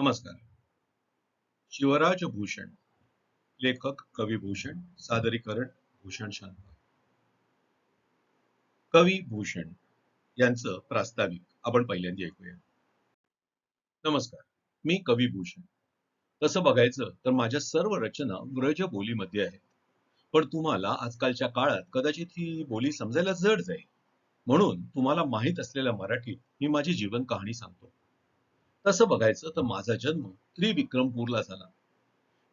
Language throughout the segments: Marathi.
नमस्कार. शिवराज भूषण लेखक कवी भूषण सादरीकरण भूषण शांत कवी भूषण यांचं प्रास्ताविक आपण पहिल्यांदा ऐकूया. नमस्कार मी कवी भूषण. तसं बघायचं तर माझ्या सर्व रचना व्रज बोलीमध्ये आहेत. पण तुम्हाला आजकालच्या काळात कदाचित ही बोली समजायला जड जाईल. म्हणून तुम्हाला माहीत असलेल्या मराठीत मी माझी जीवन कहाणी सांगतो. तसं बघायचं? तर माझा जन्म त्रिविक्रमपूरला झाला.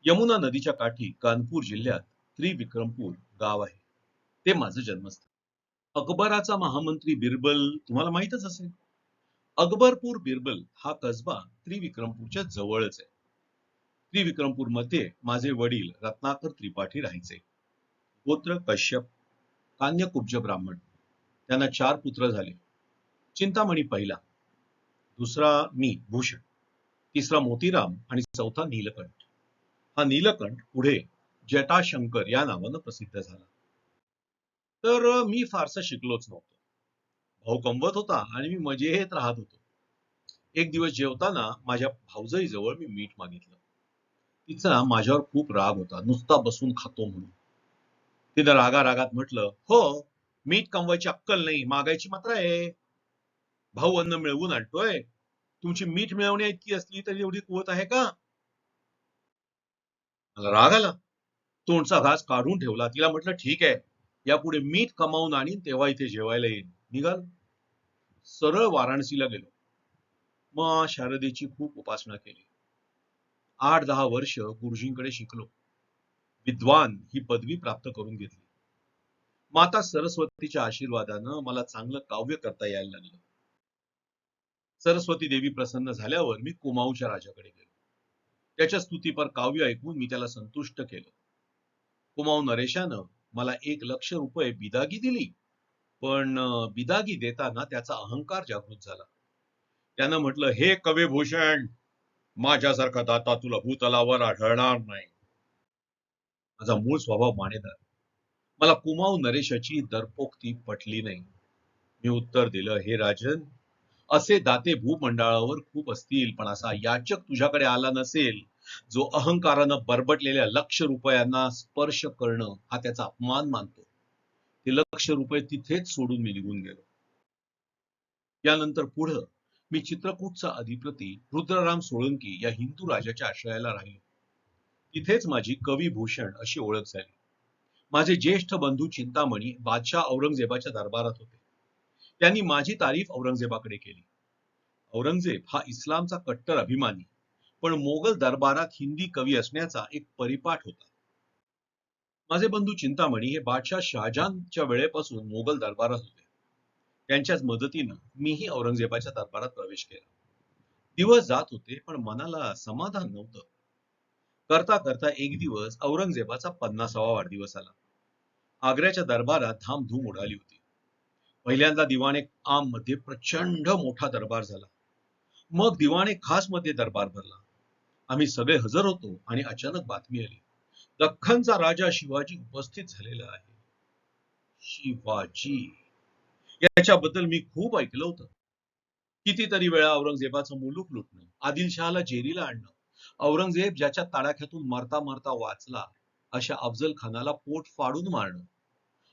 यमुना नदीच्या काठी कानपूर जिल्ह्यात त्रिविक्रमपूर गाव आहे. ते माझं जन्मस्थान अकबराचा महामंत्री बिरबल तुम्हाला माहीतच असेल. अकबरपूर बिरबल हा कसबा त्रिविक्रमपूरच्या जवळच आहे. त्रिविक्रमपूरमध्ये माझे वडील रत्नाकर त्रिपाठी राहायचे. गोत्र कश्यप कान्यकुब्ज ब्राह्मण. त्यांना चार पुत्र झाले. चिंतामणी पहिला. दुसरा मी भूषण. तिसरा मोतीराम आणि चौथा नीलकंठ. हा नीलकंठ पुढे जटाशंकर या नावानं प्रसिद्ध झाला. तर मी फारसा शिकलोच नव्हतो. भाऊ कमवत होता आणि मी मजेत राहत होतो. एक दिवस जेवताना माझ्या भाऊजाई जवळ मी मीठ मागितलं. तिचा माझ्यावर खूप राग होता. नुसता बसून खातो म्हणून. तिनं रागा रागात म्हटलं हो मीठ कमवायची अक्कल नाही मागायची मात्र आहे. भाऊ अन्न मिळवून आणतोय? तुमची मीठ मिळवण्या इतकी असली तरी एवढी कुवत आहे का? मला राग आला. तोंडचा घास काढून ठेवला. तिला म्हटलं ठीक आहे. यापुढे मीठ कमावून आणीन तेव्हा इथे जेवायला येईन. निघाल. सरळ वाराणसीला गेलो. मग शारदेची खूप उपासना केली. आठ दहा वर्ष गुरुजींकडे शिकलो. विद्वान ही पदवी प्राप्त करून घेतली. माता सरस्वतीच्या आशीर्वादानं मला चांगलं काव्य करता यायला लागलं. सरस्वती देवी प्रसन्न झाल्यावर मी कुमाऊच्या राजाकडे गेलो. त्याच्या स्तुतीपर काव्य ऐकून मी त्याला संतुष्ट केलं. कुमाऊ नरेशानं मला एक लक्ष रुपये बिदागी दिली पण बिदागी देताना त्याचा अहंकार जागृत झाला. त्यानं म्हटलं हे कवी भूषण माझ्यासारखा दाता तुला भूतलावर आढळणार नाही. माझा मूळ स्वभाव मानेदार. मला कुमाऊ नरेशाची दरपोक्ती पटली नाही. मी उत्तर दिलं हे राजन असे दाते भूमंडळावर खूप असतील पण असा याचक तुझ्याकडे आला नसेल जो अहंकारानं बरबटलेल्या लक्ष रुपयांना स्पर्श करणं हा त्याचा अपमान मानतो. ते लक्ष रुपये तिथेच सोडून मी निघून गेलो. यानंतर पुढं मी चित्रकूटचा अधिपती रुद्रराम सोळंकी या हिंदू राजाच्या आश्रयाला राहिलो. तिथेच माझी कवी भूषण अशी ओळख झाली. माझे ज्येष्ठ बंधू चिंतामणी बादशाह औरंगजेबाच्या दरबारात होते. त्यांनी माझी तारीफ औरंगजेबाकडे केली. औरंगजेब हा इस्लामचा कट्टर अभिमानी पण मोगल दरबारात हिंदी कवी असण्याचा एक परिपाठ होता. माझे बंधू चिंतामणी हे बादशाह शहाजहानच्या वेळेपासून मोगल दरबारात होते. त्यांच्याच मदतीनं मीही औरंगजेबाच्या दरबारात प्रवेश केला. दिवस जात होते पण मनाला समाधान नव्हतं. करता करता एक दिवस औरंगजेबाचा पन्नासावा वाढदिवस आला. आग्र्याच्या दरबारात धामधूम उडाली होती. पहिल्यांदा दिवाणे आममध्ये प्रचंड मोठा दरबार झाला. मग दिवाणे खासमध्ये दरबार भरला. आम्ही सगळे हजर होतो आणि अचानक बातमी आली. दख्खनचा राजा शिवाजी उपस्थित झालेला आहे. शिवाजी! याच्याबद्दल मी खूप ऐकलं होतं. कितीतरी वेळा औरंगजेबाचं मुलूक लुटणं आदिलशहाला जेरीला आणणं औरंगजेब ज्याच्या तडाख्यातून मरता मरता वाचला अशा अफजल खानाला पोट फाडून मारणं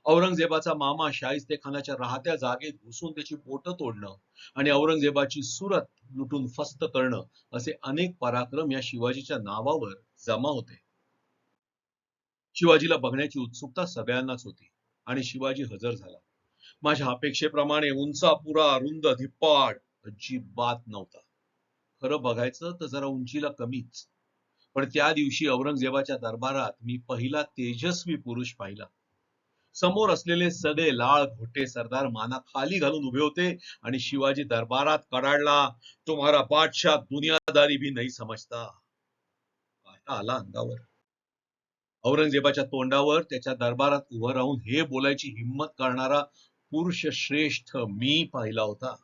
औरंगजेबाचा मामा शाहिस्ते खानाच्या राहत्या जागेत घुसून त्याची पोट तोडणं आणि औरंगजेबाची सुरत लुटून फस्त करणं असे अनेक पराक्रम या शिवाजीच्या नावावर जमा होते. शिवाजीला बघण्याची उत्सुकता सगळ्यांनाच होती आणि शिवाजी हजर झाला. माझ्या अपेक्षेप्रमाणे उंचा पुरा रुंद धिप्पाड अजिबात नव्हता. खरं बघायचं तर जरा उंचीला कमीच. पण त्या दिवशी औरंगजेबाच्या दरबारात मी पहिला तेजस्वी पुरुष पाहिला. समोर असलेले सदे लाळ घोटे सरदार माना खाली घालून उभे होते आणि शिवाजी दरबारात कडाडला तुम्हाला बादशाह दुनियादारी भी नाही समजता काटा आला अंगावर. औरंगजेबाच्या तोंडावर त्याच्या दरबारात उभं राहून हे बोलायची हिंमत करणारा पुरुष श्रेष्ठ मी पाहिला होता.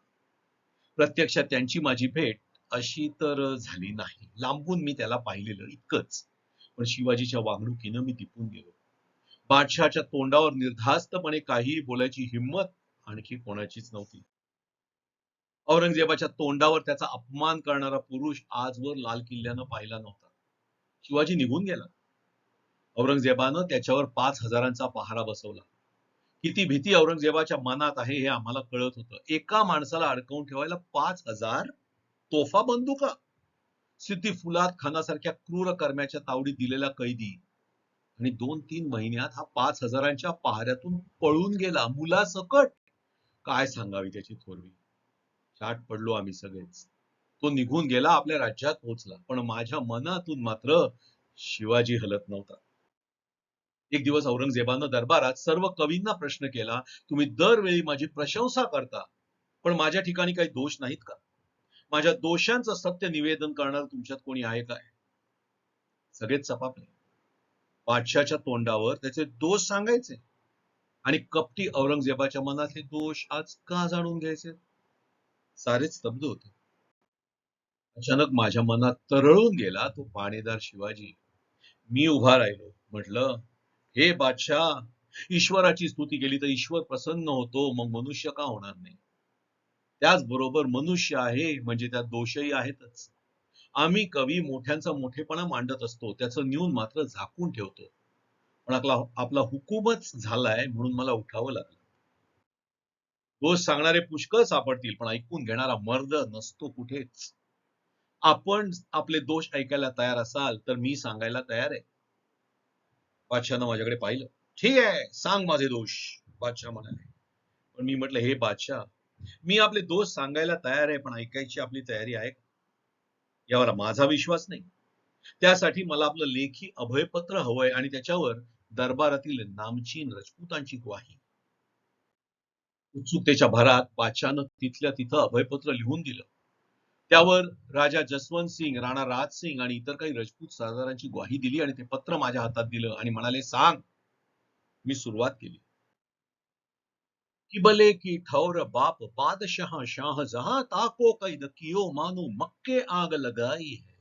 प्रत्यक्षात त्यांची माझी भेट अशी तर झाली नाही. लांबून मी त्याला पाहिलेलं इतकंच. पण शिवाजीच्या वागणुकीनं मी दिपून गेलो. बादशहाच्या तोंडावर निर्धास्तपणे काहीही बोलायची हिंमत आणखी कोणाचीच नव्हती. औरंगजेबाच्या तोंडावर त्याचा अपमान करणारा पुरुष आजवर लाल किल्ल्यानं पाहिला नव्हता. शिवाजी निघून गेला. औरंगजेबानं त्याच्यावर पाच हजारांचा पहारा बसवला. किती भीती औरंगजेबाच्या मनात आहे हे आम्हाला कळत होतं. एका माणसाला अडकवून ठेवायला पाच हजार तोफा बंदुका. सिद्धी फुलात खानासारख्या क्रूर कर्म्याच्या तावडीत दिलेला कैदी आणि दोन तीन महिन्यात हा पाच हजारांच्या पहाऱ्यातून पळून गेला मुलासकट. काय सांगावी त्याची थोरवी? चाट पडलो आम्ही सगळेच. तो निघून गेला आपल्या राज्यात पोहोचला. पण माझ्या मनातून मात्र शिवाजी हलत नव्हता. एक दिवस औरंगजेबानं दरबारात सर्व कवींना प्रश्न केला तुम्ही दरवेळी माझी प्रशंसा करता पण माझ्या ठिकाणी काही दोष नाहीत का? माझ्या दोषांचं सत्य निवेदन करणार तुमच्यात कोणी आहे काय? सगळेच चपापले. बादशाच्या तोंडावर त्याचे दोष सांगायचे. आणि कपटी औरंगजेबाच्या मनातले दोष आज का जाणून घ्यायचे? सारेच स्तब्ध होते. अचानक माझ्या मनात तरळून गेला तो पाणीदार शिवाजी. मी उभा राहिलो. म्हटलं हे बादशाह ईश्वराची स्तुती केली तर ईश्वर प्रसन्न होतो मग मनुष्य का होणार नाही? त्याचबरोबर मनुष्य आहे म्हणजे त्यात दोषही आहेतच. आम्ही कवी मोठ्यांचा मोठेपणा मांडत असतो त्याचं न्यून मात्र झाकून ठेवतो. पण आपला आपला हुकूमच झालाय म्हणून मला उठावं लागलं. दोष सांगणारे पुष्कळ सापडतील पण ऐकून घेणारा मर्द नसतो कुठेच. आपण आपले दोष ऐकायला तयार असाल तर मी सांगायला तयार आहे. बादशाहनं माझ्याकडे पाहिलं. ठीक आहे सांग माझे दोष बादशाह म्हणाले. पण मी म्हटलं हे बादशाह मी आपले दोष सांगायला तयार आहे पण ऐकायची आपली तयारी आहे का? यावर माझा विश्वास नाही. त्यासाठी मला आपलं लेखी अभयपत्र हवंय आणि त्याच्यावर दरबारातील नामचीन राजपूतांची ग्वाही. उत्सुकतेच्या भरात पाचानं तिथल्या तिथं अभयपत्र लिहून दिलं. त्यावर राजा जसवंत सिंग राणा राज सिंग आणि इतर काही राजपूत सरदारांची ग्वाही दिली आणि ते पत्र माझ्या हातात दिलं आणि म्हणाले सांग मी सुरुवात केली. कि बले की ठौर बाप बादशाह शाह जहाँ ताको कैद कियो मानो मक्के आग लगाई है।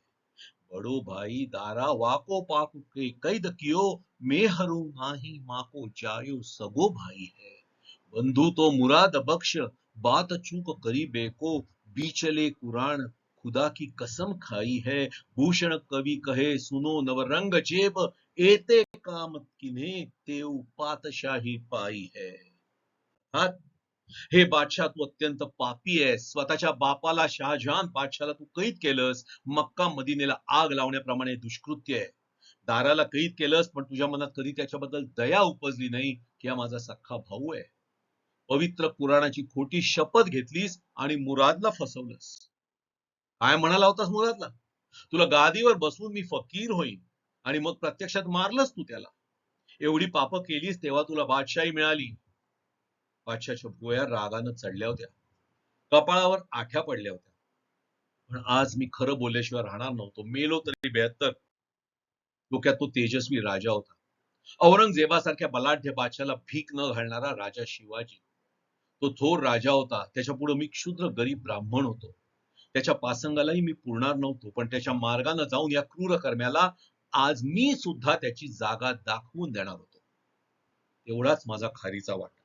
बड़ो भाई दारा वाको पाक के कैद कियो मैं हरू नाही माको जायो सगो भाई है। बंधु तो मुराद बख्श, बात चूक करी बेको बीचले कुरान खुदा की कसम खाई है। भूषण कवि कहे, सुनो नवरंग जेब एते काम किन्हे तेऊ पातशाही पाई है। हा हे बादशाह तू अत्यंत पापी आहेस. स्वतःच्या बापाला शहाजहान बादशाला तू कैद केलंस. मक्का मदिनेला आग लावण्याप्रमाणे दुष्कृत्य आहे. दाराला कैद केलंस पण तुझ्या मनात कधी त्याच्याबद्दल दया उपजली नाही की हा माझा सख्खा भाऊ आहे. पवित्र पुराणाची खोटी शपथ घेतलीस आणि मुरादला फसवलंस. काय म्हणाला होतास मुरादला? तुला गादीवर बसवून मी फकीर होईन आणि मग प्रत्यक्षात मारलंस तू त्याला. एवढी पापं केलीस तेव्हा तुला बादशाही मिळाली. पाचशा गोळ्या रागानं चढल्या होत्या. कपाळावर आठ्या पडल्या होत्या. पण आज मी खरं बोलल्याशिवाय राहणार नव्हतो. मेलो तरी बेहत्तर. डोक्यात तो तेजस्वी राजा होता. औरंगजेबासारख्या बलाढ्य बादशाला भीक न घालणारा राजा शिवाजी. तो थोर राजा होता. त्याच्या पुढे मी क्षुद्र गरीब ब्राह्मण होतो. त्याच्या पासंगालाही मी पुरणार नव्हतो. पण त्याच्या मार्गाने जाऊन या क्रूर कर्म्याला आज मी सुद्धा त्याची जागा दाखवून देणार होतो. एवढाच माझा खारीचा वाट.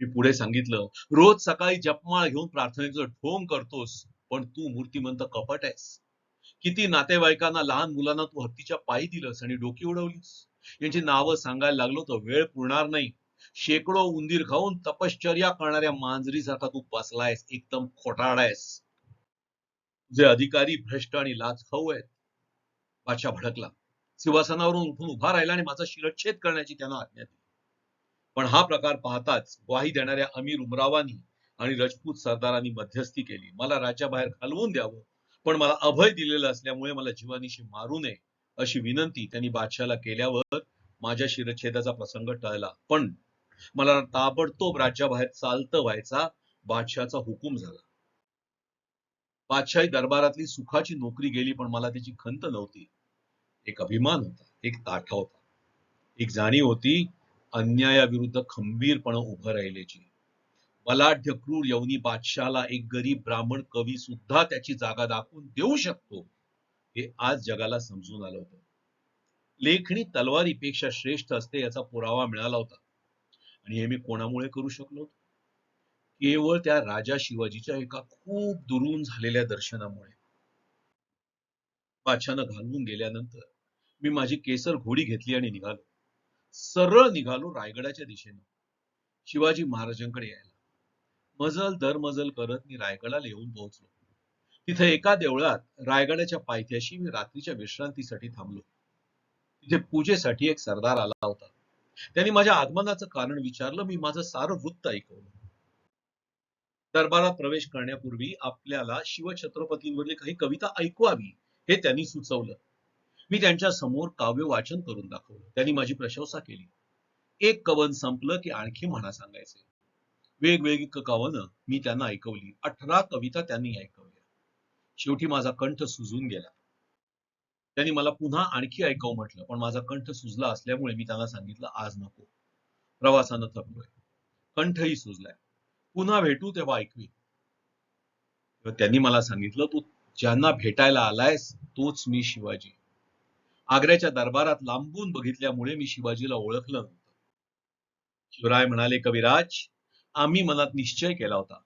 मी पुढे सांगितलं रोज सकाळी जपमाळ घेऊन प्रार्थनेचं ढोंग करतोस पण तू मूर्तिमंत कपट आहेस. किती नातेवाईकांना लहान मुलांना तू हत्तीच्या पायी दिलंस आणि डोकी उडवलीस. यांची नावं सांगायला लागलो तर वेळ पुरणार नाही. शेकडो उंदीर खाऊन तपश्चर्या करणाऱ्या मांजरीसारखा तू बसलायस एकदम खोटाडायस आहेस. अधिकारी भ्रष्ट आणि लाच खाऊ आहेत. बादशाह भडकला. सिंहासनावरून उठून उभा राहिला आणि माझा शिरच्छेद करण्याची त्यांना आज्ञा दिली. पण हा प्रकार पाहताच ग्वाही देणाऱ्या अमीर उमरावानी आणि राजपूत सरदारांनी मध्यस्थी केली. मला राज्याबाहेर घालवून द्यावं पण मला अभय दिलेलं असल्यामुळे मला जीवानीशी मारू नये अशी विनंती त्यांनी बादशाला केल्यावर माझ्या शिरच्छेदाचा प्रसंग टळला. पण मला ताबडतोब राज्याबाहेर चालतं व्हायचा बादशाचा हुकूम झाला. बादशाही दरबारातली सुखाची नोकरी गेली पण मला त्याची खंत नव्हती. एक अभिमान होता एक ताठा होता. एक जाणीव होती अन्यायाविरुद्ध खंबीरपणे उभं राहिल्याची. बलाढ्य क्रूर यवनी बादशाला एक गरीब ब्राह्मण कवी सुद्धा त्याची जागा दाखवून देऊ शकतो हे आज जगाला समजून आलं होतं. लेखणी तलवारीपेक्षा श्रेष्ठ असते याचा पुरावा मिळाला होता. आणि हे मी कोणामुळे करू शकलो केवळ त्या राजा शिवाजीच्या एका खूप दुरून झालेल्या दर्शनामुळे. बादशानं घालवून गेल्यानंतर मी माझी केसर घोडी घेतली आणि निघालो. सरळ निघालो रायगडाच्या दिशेने. शिवाजी महाराजांकडे यायला. मजल दर मजल करत मी रायगडाला येऊन पोहोचलो. तिथे एका देवळात रायगडाच्या पायथ्याशी मी रात्रीच्या विश्रांतीसाठी थांबलो. तिथे पूजेसाठी एक सरदार आला होता. त्यांनी माझ्या आगमनाचं कारण विचारलं मी माझं सारं वृत्त ऐकवलं. दरबारात प्रवेश करण्यापूर्वी आपल्याला शिवछत्रपतींवरील काही कविता ऐकवावी हे त्यांनी सुचवलं. मी त्यांच्यासमोर काव्य वाचन करून दाखवलं. त्यांनी माझी प्रशंसा केली. एक कवन संपलं की आणखी म्हणा सांगायचे. वेगवेगळी कवनं मी त्यांना ऐकवली. अठरा कविता त्यांनी ऐकवल्या. शेवटी माझा कंठ सुजून गेला. त्यांनी मला पुन्हा आणखी ऐकव म्हटलं पण माझा कंठ सुजला असल्यामुळे मी त्यांना सांगितलं आज नको. प्रवासानं थकलोय. कंठही सुजलाय. पुन्हा भेटू तेव्हा ऐकवी. त्यांनी मला सांगितलं तू ज्यांना भेटायला आलायस तोच मी शिवाजी. आग्र्याच्या दरबारात लांबून बघितल्यामुळे मी शिवाजीला ओळखलं नव्हतं. शिवराय म्हणाले कविराज आम्ही मनात निश्चय केला होता.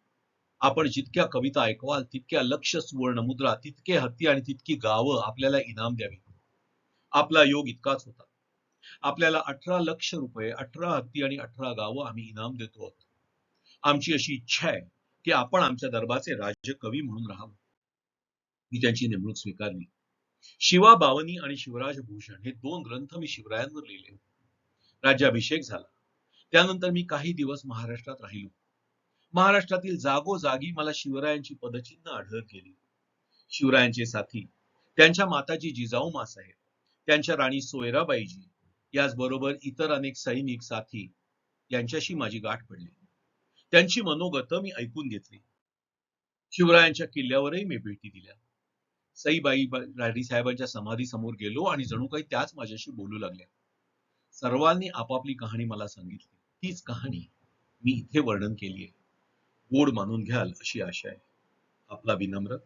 आपण जितक्या कविता ऐकवाल तितक्या लक्ष सुवर्ण मुद्रा तितके हत्ती आणि तितकी गावं आपल्याला इनाम द्यावी. आपला योग इतकाच होता. आपल्याला अठरा लक्ष रुपये अठरा हत्ती आणि अठरा गावं आम्ही इनाम देतो आहोत आमची अशी इच्छा आहे की आपण आमच्या दरबारचे राज्य कवी म्हणून राहावं. मी त्यांची नेमणूक स्वीकारली. शिवा बावनी आणि शिवराज भूषण हे दोन ग्रंथ मी शिवरायांवर लिहिले. राज्याभिषेक झाला. त्यानंतर मी काही दिवस महाराष्ट्रात राहिलो. महाराष्ट्रातील जागोजागी मला शिवरायांची पदचिन्ह आढळत गेली शिवरायांचे साथी त्यांच्या माताजी जिजाऊ मासाहेब त्यांच्या राणी सोयराबाईजी याचबरोबर इतर अनेक सैनिक साथी यांच्याशी माझी गाठ पडली. त्यांची मनोगत मी ऐकून घेतली. शिवरायांच्या किल्ल्यावरही मी भेटी दिल्या. सईबाई राडी साहेबांच्या समाधी समोर गेलो आणि जणू काही त्याच माझ्याशी बोलू लागल्या. सर्वांनी आपापली कहाणी मला सांगितली. तीच कहाणी मी इथे वर्णन केली आहे गोड मानून घ्याल अशी आशा आहे. आपला विनम्र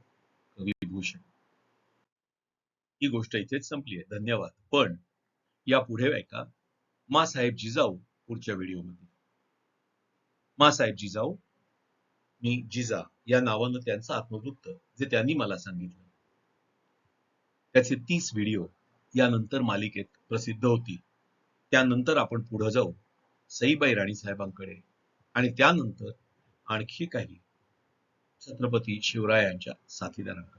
कविभूषण. ही गोष्ट इथेच संपली आहे धन्यवाद. पण या पुढे ऐका. मासाहेब जिजाऊ पुढच्या व्हिडिओमध्ये. मासाहेब जिजाऊ मी जिजा या नावानं त्यांचं आत्मवृत्त जे त्यांनी मला सांगितलं. त्याचे तीस व्हिडिओ यानंतर मालिकेत प्रसिद्ध होतील. त्यानंतर आपण पुढे जाऊ सईबाई राणी साहेबांकडे. आणि त्यानंतर आणखी काही छत्रपती शिवरायांच्या साथीदारांकडे.